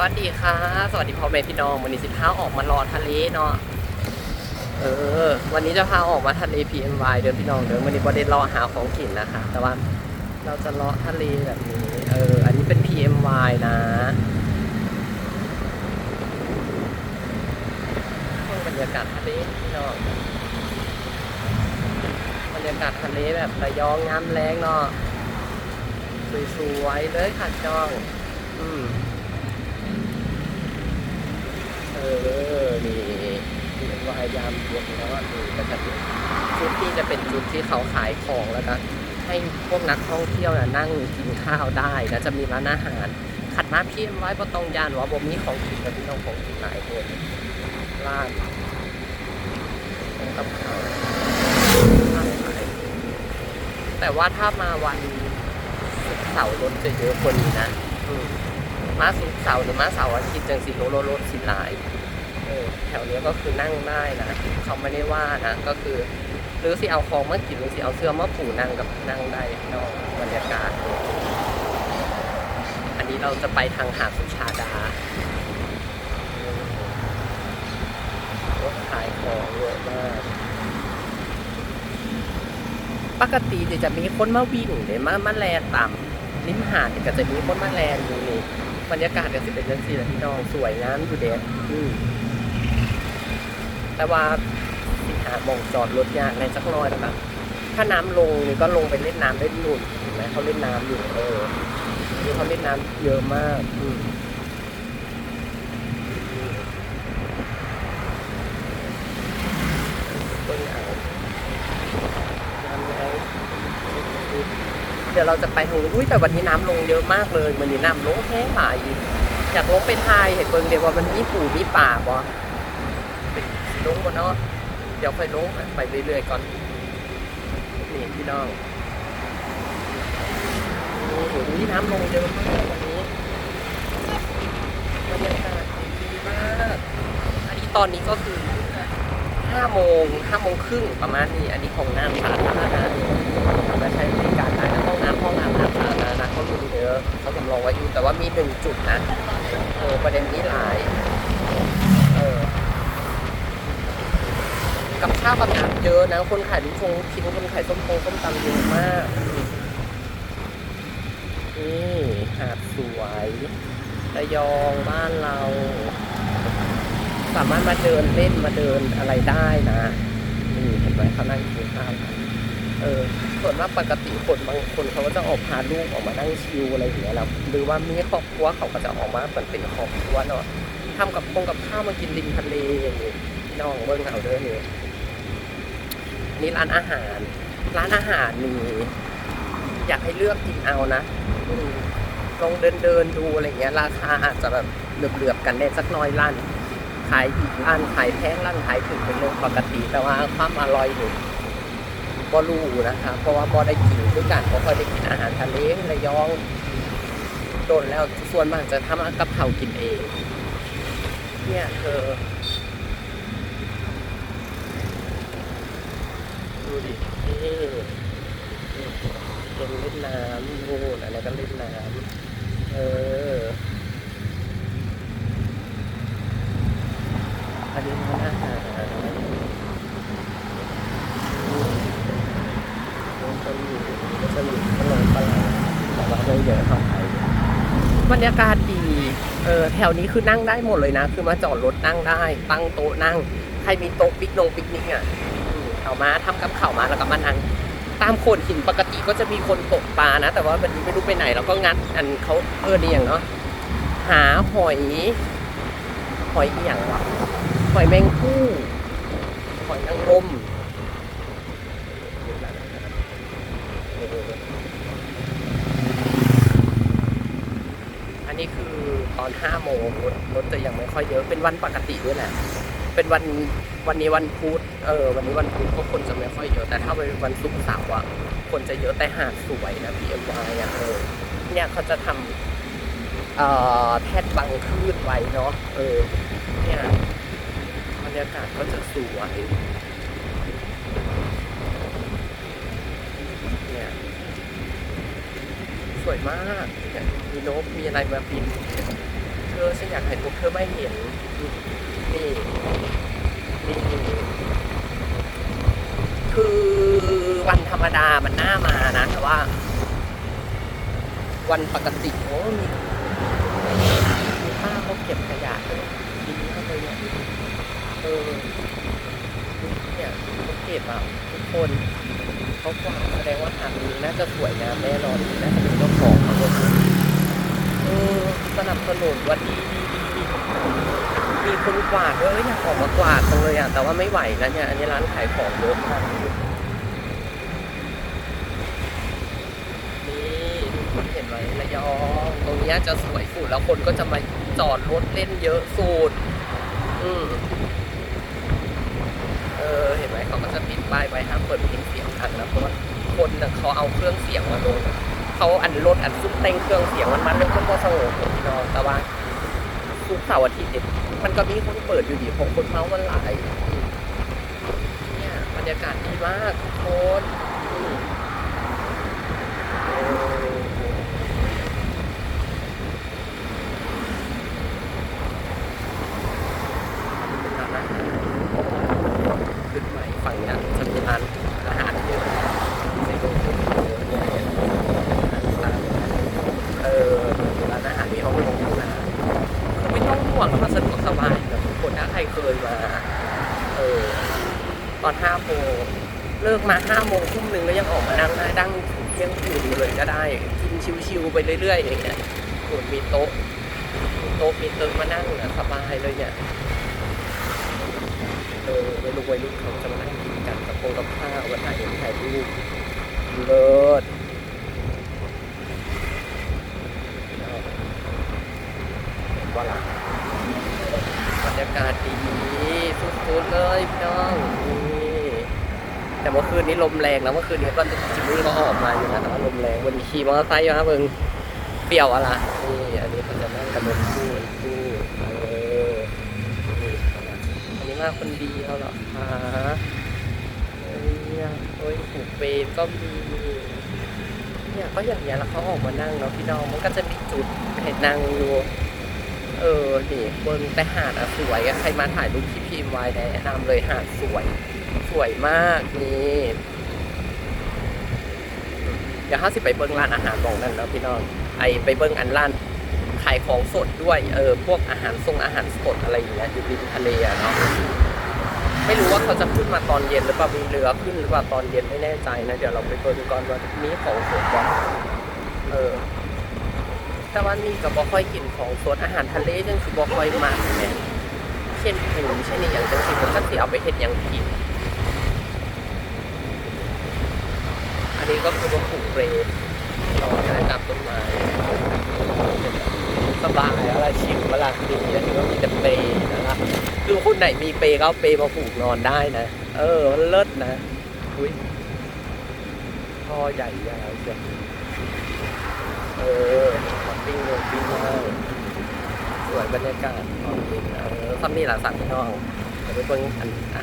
วัสดีค่ะ สวัสดีพ่อแม่พี่น้อง วันนี้สิพาออกมารอทะเลเนาะ เออ วันนี้จะพาออกมาทะเล PMY เดินพี่น้องเดินวันนี้ประเด็นรอหาของกินนะคะ แต่ว่าเราจะเลาะทะเลแบบนี้ เออ อันนี้เป็น PMY นะบรรยากาศทะเลพี่น้อง บรรยากาศทะเลแบบระยองงามแรงเนาะ สวยๆเลยค่ะจ้อง อืม เออ นี่เป็นวายยามเย็นแล้วอ่นี่ก็จะเป็นจุดที่จะเป็นจุดที่เขาขายของแล้วก็ให้พวกนักท่องเที่ยวนะนั่งกินข้าวได้แล้วจะมีร้านอาหาร ขัดมาเพียมไว้ประตองยานว่าบ่มีของกินกับพี่น้องของกินหลายคนร้านกับข้าวแต่ว่าถ้ามาวันเสาร์รถจะเยอะกว่านี้นะมาสุกเสาร์หรือมาเสาร์อาทิตย์จังสิโลโลรถสิหลาย ออแถวเนี้ยก็คือนั่งได้นะเขาไม่ได้ว่านะก็คือหรือสิเอาของมากินหรือสิเอาเสื้อมาผูนั่งกับนั่งได้นอกบรรยากาศ อันนี้เราจะไปทางหาดสุชาดารถขายของเยอะมากปกติเดี๋ยวจะมีคนมาวิ่งเดี๋ยวมามาแลนต่ำริมหาดเดี๋ยวก็จะมีคนมาแลนอยู่นี่บรรยากาศก็สิเป็นจังซี่แหละพี่น้องสวยงามอยู่เด็ดอืม แต่ว่าสิหาหมองจอดรถยากในสักน้อยนะครับถ้าน้ำลงนี่ก็ลงไปเล่นน้ำได้นู่นเห็นไหมเขาเล่นน้ำอยู่เออนี่เขาเล่นน้ำเยอะมากอืมเดี๋ยวเราจะไปทางนู้นอุ้ยแต่วันนี้น้ำลงเยอะมากเลยวันนี้น้ำลงแห้งหลายอีกอยากลงไปทายเห็นเบิ่งเดี๋ยวว่ามันมีปู่มีป่าบ่ เป็นสิลงบ่เนาะเดี๋ยวค่อยลงไปเรื่อยๆก่อนนี่พี่น้องโอ้โหนี่น้ำลงเยอะมากวันนี้บรรยากาศดีมากอันนี้ตอนนี้ก็คือห้าโมงห้าโมงครึ่งประมาณนี้ อันนี้ของน้ำสาธารณะมาใช้บริการได้นะห้องน้ำห้องน้ำน้ำสาธารณะเขามีเยอะเขาสำรองไว้อยู่แต่ว่ามีหนึ่งจุดนะเออประเด็นนี้หลาย เออ กับข้าวกับน้ำเยอะนะ คนขายลูกชงลูกชิ้นคนขายส้มโพส้มตำเยอะมาก นี่หาดสวยระยองบ้านเรา สามารถมาเดินเล่นมาเดินอะไรได้นะ นี่เห็นไหมเขานั่งกินข้าวกันเออส่วนมากปกติคนบางคนเขาก็จะออกพาลูกออกมานั่งชิลอะไรอย่างเงี้ยแล้วหรือว่ามีครอบครัวเขาก็จะออกมาเหมือนเป็นครอบครัวเนาะทำกับคงกับข้าวมากินริมทะเลอย่างเงี้พี่น้องเบิ้งเอาเด้อนี่ นี่ร้านอาหาร ร้านอาหารมีอยากให้เลือกกินเอานะลองเดินเดินดูอะไรเงี้ย ราคาอาจจะแบบเหลือบๆกันได้สักน้อยร้านขายอีกร้านขายแพงร้านขายถึงเป็นเรื่องปกติแต่ว่าความอร่อยอยู่ก็รู้นะคะเพราะว่าบ่ได้กินด้วยกันบ่ค่อยได้กินอาหารทะเลระยองโดนแล้วส่วนมากจะทำกับเขากินเอง เนี่ยเธอ ดูดินี่ เป็นเล่นน้ำนู่นอะไรก็เล่นน้ำเออ อันนี้ร้านอาหารมันจะมีมันจะมีขนมปลาร้าแต่ว่าไม่เยอะเท่าไทยบรรยากาศดี เออแถวนี้คือนั่งได้หมดเลยนะ คือมาจอดรถนั่งได้ ตั้งโต๊ะนั่ง ใครมีโต๊ะปิกนงปิกนิกอะ เอามาทำกับข้าวมาแล้วก็มานั่งตามโขดหินปกติก็จะมีคนตกปลานะ แต่ว่าวันนี้ไม่รู้ไปไหนเราก็งัดอันเขาเออเนี่ยงเนาะหาหอยหอยอีหยังวะหอยแมงผู้หอยนางรมอันนี้คือตอนห้าโมงรถรถจะยังไม่ค่อยเยอะเป็นวันปกติด้วยแหละ เป็นวันวันนี้วันพุธเออวันนี้วันพุธก็คนจะไม่ค่อยเยอะแต่ถ้าเป็นวันศุกร์เสาร์อะคนจะเยอะแต่หาดสวยนะ PMY อะเออเนี่ยเขาจะทำเอ่อแท่นบังคลื่นไว้เนาะเออเนี่ยบรรยากาศก็จะสวยเนี่ยสวยมากเนี่ยมีนกมีอะไรมาบินเออฉันอยากให้พวกเธอไม่เห็น นี่นี่คือวันธรรมดามันน่ามานะ แต่ว่า วันปกติโอ้มีมีป้าเขาเก็บขยะเลยดีมากเลยเนี่ยเออเนี่ยเขาเก็บอะทุกคนเขากวาดแสดงว่าหาดนี้น่าจะสวยงามแน่นอนน่าจะเป็นเจ้าของเขาเลยเออสนับสนุนว่าดีดีดีดี มีคนกวาดด้วยเอ้ยอยากออกมากวาดจังเลยอะแต่ว่าไม่ไหวนะเนี่ยอันนี้ร้านขายของเยอะมากนี่ทุกคนเห็นไหมระยองตรงนี้จะสวยสุดแล้วคนก็จะมาจอดรถเล่นเยอะสุดอืมเออเห็นไหมเขาก็จะติดป้ายไว้ห้ามเปิดเพลงเสียงดังนะเพราะว่าคนเขาเอาเครื่องเสียงมาลงเขาอันรถอันซุปเต็งเครื่องเสียงมันมันเรื่องก็สงบพี่น้องแต่ว่า ทุกเสาร์อาทิตย์เนี่ยมันก็มีคนเปิดอยู่ดีของคนเมามันหลายเนี่ยบรรยากาศดีมากทุกคนอืมโอ้เป็นร้านอาหาร ขึ้นใหม่ฝั่งเนี้ยจะมีร้านอาหารเยอะในโลกเยอะเนี่ยเออร้านอาหารมีห้องลงห้องน้ำคือไม่ต้องห่วงมัน สะดวกสบายนะทุกคนถ้าใครเคยมาเออตอนห้าโมงเลิกมาห้าโมงทุ่มหนึ่งแล้วยังออกมานั่งได้ดั้งถึงเที่ยงคืนอยู่เลยก็ได้กินชิวๆไปเรื่อยๆอย่างเงี้ยส่วนมีโต๊ะมีโต๊ะมีเติมมานั่งนะสบายเลยเนี่ยเออวัยรุ่นวัยรุ่นเขาจะมานั่งกินกันกับโปงกับข้าวกันถ่าเองถ่ายรูปเลิศเห็นว่าล่ะบรรยากาศดีสุดๆเลยพี่น้องนี่ แต่เมื่อคืนนี้ลมแรงแล้วเมื่อคืนนี้ก็จิมมี่ก็ออกมาอยู่นะแต่ว่าลมแรงวันนี้ขี่มอเตอร์ไซค์อยู่นะเบิงเปรี้ยวอะล่ะนี่อันนี้เขาจะนั่งกันบนคู่บนคู่เอออันนี้มาคนเดียวเหรอคะเฮ้ยเนี่ยโอ้ยผูกเปรมก็มีเนี่ยก็อย่างเงี้ยแล้วเขาออกมานั่งเนาะพี่น้องมันก็จะมีจุดให้นั่งอยู่เออนี่บนแต่หาดอะสวยอะใครมาถ่ายรูปที่พิมพ์ไว้แนะนำเลยหาดสวย สวยมากนี่เดี๋ยวห้าสิบไปเบิ้งร้านอาหารมองนั่นเนาะพี่น้องไอไปเบิ้งอันร้านขายของสดด้วยเออพวกอาหารทรงอาหารสดอะไรอย่างเงี้ยอยู่ริมทะเลอะเนาะไม่รู้ว่าเขาจะขึ้นมาตอนเย็นหรือเปล่ามีเรือขึ้นหรือเปล่าตอนเย็นไม่แน่ใจนะเดี๋ยวเราไปเปิดดูก่อนว่ามีของสดบ้างเออแต่ว่านี่ก็บ่ค่อยกินของสดอาหารทะเลจังสิบ่ค่อยมากแม่เช่นหมูเช่นอย่างจังสิผมก็สิเอาไปเฮ็ดหยังกิน นี้ก็คือว่าปลูกเปรย์เราจะได้ตามต้นไม้สบายอะไรชิลเวลาดีแล้วถึงว่ามีแต่เปรย์นะครับคือคนไหนมีเปรย์ก็เอาเปรย์มาผูกนอนได้นะ เออมันเลิศนะอุ้ยท่อใหญ่ยาวเชียวเออขอปิ้งเลยปิ้งมากสวยบรรยากาศตอนเย็นเออซัมนี่หลานสัตว์พี่น้องเดี๋ยวไปเบิ่งอันอะ